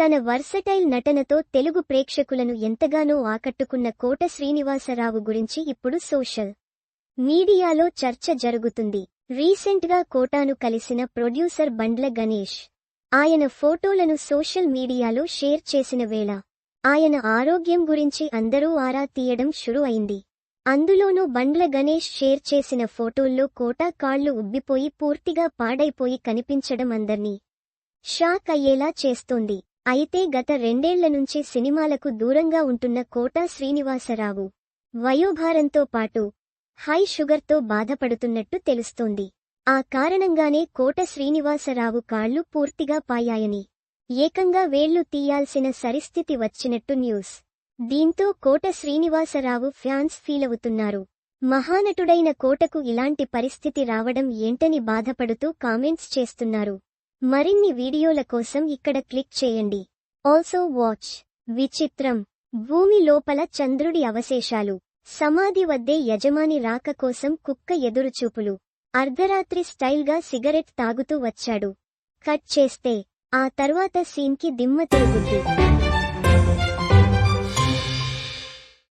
తన వర్సటైల్ నటనతో తెలుగు ప్రేక్షకులను ఎంతగానో ఆకట్టుకున్న కోట శ్రీనివాసరావు గురించి ఇప్పుడు సోషల్ మీడియాలో చర్చ జరుగుతుంది. రీసెంట్గా కోటాను కలిసిన ప్రొడ్యూసర్ బండ్ల గణేష్ ఆయన ఫోటోలను సోషల్ మీడియాలో షేర్ చేసిన వేళ ఆయన ఆరోగ్యం గురించి అందరూ ఆరా తీయడం షురు అయింది. అందులోనూ బండ్ల గణేష్ షేర్ చేసిన ఫోటోల్లో కోటా కాళ్ళు ఉబ్బిపోయి పూర్తిగా పాడైపోయి కనిపించడం అందర్నీ షాక్ అయ్యేలా చేస్తోంది. అయితే గత రెండేళ్ళ నుంచి సినిమాలకు దూరంగా ఉంటున్న కోటా శ్రీనివాసరావు వయోభారంతో పాటు హై షుగర్తో బాధపడుతున్నట్టు తెలుస్తోంది. ఆ కారణంగానే కోట శ్రీనివాసరావు కాళ్ళు పూర్తిగా పాయాయని ఏకంగా వేళ్ళు తీయాల్సిన సరిస్థితి వచ్చినట్టు న్యూస్. దీంతో కోట శ్రీనివాసరావు ఫ్యాన్స్ ఫీలవుతున్నారు మహానటుడైన కోటకు ఇలాంటి పరిస్థితి రావడం ఏంటని బాధపడుతూ కామెంట్స్ చేస్తున్నారు. మరిన్ని వీడియోల కోసం ఇక్కడ క్లిక్ చేయండి. ఆల్సో వాచ్ విచిత్రం. భూమి లోపల చంద్రుడి అవశేషాలు. సమాధి వద్దే యజమాని రాక కోసం కుక్క ఎదురుచూపులు. అర్ధరాత్రి స్టైల్గా సిగరెట్ తాగుతూ వచ్చాడు. కట్ చేస్తే. ఆ తర్వాత సీన్కి దిమ్మ తిరుగుద్ది.